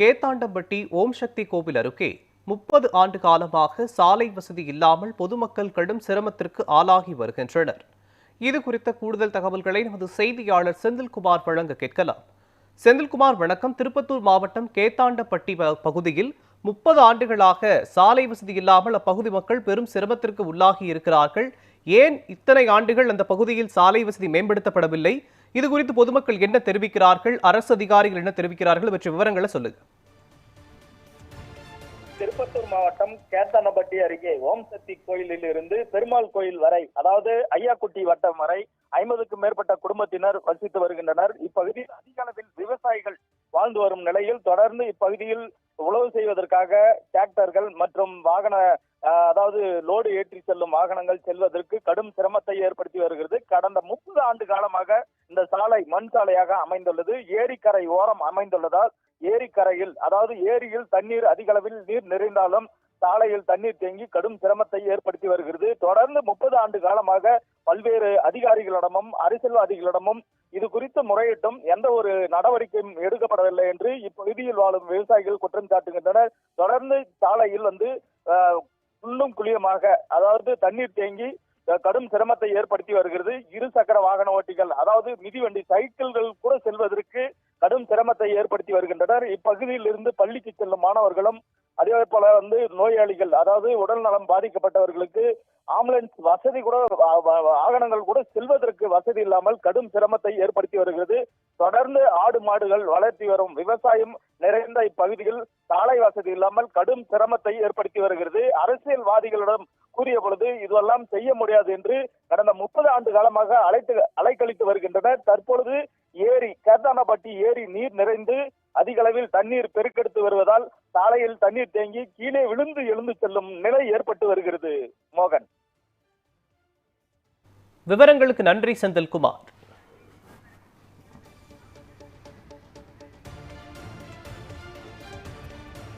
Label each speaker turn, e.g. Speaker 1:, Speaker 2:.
Speaker 1: கேத்தாண்டம்பட்டி ஓம் சக்தி கோவில் அருகே முப்பது ஆண்டு காலமாக சாலை வசதி இல்லாமல் பொதுமக்கள் கடும் சிரமத்திற்கு ஆளாகி வருகின்றனர். இது குறித்த கூடுதல் தகவல்களை நமது செய்தியாளர் செந்தில்குமார் வழங்க கேட்கலாம். செந்தில்குமார் வணக்கம். திருப்பத்தூர் மாவட்டம் கேத்தாண்டப்பட்டி பகுதியில் முப்பது ஆண்டுகளாக சாலை வசதி இல்லாமல் அப்பகுதி மக்கள் பெரும் சிரமத்திற்கு உள்ளாகி இருக்கிறார்கள். ஏன் இத்தனை ஆண்டுகள் அந்த பகுதியில் சாலை வசதி மேம்படுத்தப்படவில்லை? இது குறித்து பொதுமக்கள் என்ன தெரிவிக்கிறார்கள்? அரசு அதிகாரிகள் என்ன தெரிவிக்கிறார்கள்? பற்றிய விவரங்களை சொல்லுங்க.
Speaker 2: திருப்பத்தூர் மாவட்டம் கேத்தனப்பட்டி அருகே ஓம் சக்தி கோயிலில் இருந்து பெருமாள் கோயில் வரை அதாவது ஐயாக்குட்டி வட்டம் வரை ஐம்பதுக்கும் மேற்பட்ட குடும்பத்தினர் வசித்து வருகின்றனர். இப்பகுதியில் அதிக அளவில் விவசாயிகள் வாழ்ந்து வரும் நிலையில் தொடர்ந்து இப்பகுதியில் உழவு செய்வதற்காக டிராக்டர்கள் மற்றும் வாகன அதாவது லோடு ஏற்றி செல்லும் வாகனங்கள் செல்வதற்கு கடும் சிரமத்தை ஏற்படுத்தி வருகிறது. கடந்த முப்பது ஆண்டு காலமாக சாலை மண் சாலையாக அமைந்துள்ளது. ஏரிக்கரை ஓரம் அமைந்துள்ளதால் ஏரிக்கரையில் அதாவது ஏரியில் தண்ணீர் அதிக அளவில் நீர் நிறைந்தாலும் சாலையில் தண்ணீர் தேங்கி கடும் சிரமத்தை ஏற்படுத்தி வருகிறது. தொடர்ந்து முப்பது ஆண்டு காலமாக பல்வேறு அதிகாரிகளிடமும் அரசியல்வாதிகளிடமும் இது குறித்து முறையிட்டும் எந்த ஒரு நடவடிக்கையும் எடுக்கப்படவில்லை என்று இப்பகுதியில் வாழும் விவசாயிகள் குற்றம் சாட்டுகின்றனர். தொடர்ந்து சாலையில் வந்து குள்ளும் குளியமாக அதாவது தண்ணீர் தேங்கி கடும் சிரமத்தை ஏற்படுத்தி வருகிறது. இரு சக்கர வாகன ஓட்டிகள் அதாவது மிதிவண்டி சைக்கிள்கள் கூட செல்வதற்கு கடும் சிரமத்தை ஏற்படுத்தி வருகின்றனர். இப்பகுதியில் இருந்து பள்ளிக்கு செல்லும் மாணவர்களும் அதே போல வந்து நோயாளிகள் அதாவது உடல் நலம் பாதிக்கப்பட்டவர்களுக்கு ஆம்புலன்ஸ் வசதி கூட வாகனங்கள் கூட செல்வதற்கு வசதி இல்லாமல் கடும் சிரமத்தை ஏற்படுத்தி வருகிறது. தொடர்ந்து ஆடு மாடுகள் வளர்த்தி வரும் விவசாயம் நிறைந்த இப்பகுதியில் சாலை வசதி இல்லாமல் கடும் சிரமத்தை ஏற்படுத்தி வருகிறது. அரசியல்வாதிகளிடம் கூறிய பொழுது இதுவெல்லாம் செய்ய முடியாது என்று கடந்த முப்பது ஆண்டு காலமாக அழைத்து அலைக்கழித்து வருகின்றனர். தற்பொழுது ஏரி கேத்தானப்பட்டி ஏரி நீர் நிறைந்து அதிக அளவில் தண்ணீர் பெருக்கெடுத்து வருவதால் சாலையில் தண்ணீர் தேங்கி கீழே விழுந்து எழுந்து செல்லும் நிலை ஏற்பட்டு வருகிறது. மோகன்.
Speaker 1: விவரங்களுக்கு நன்றி செந்தில்குமார்.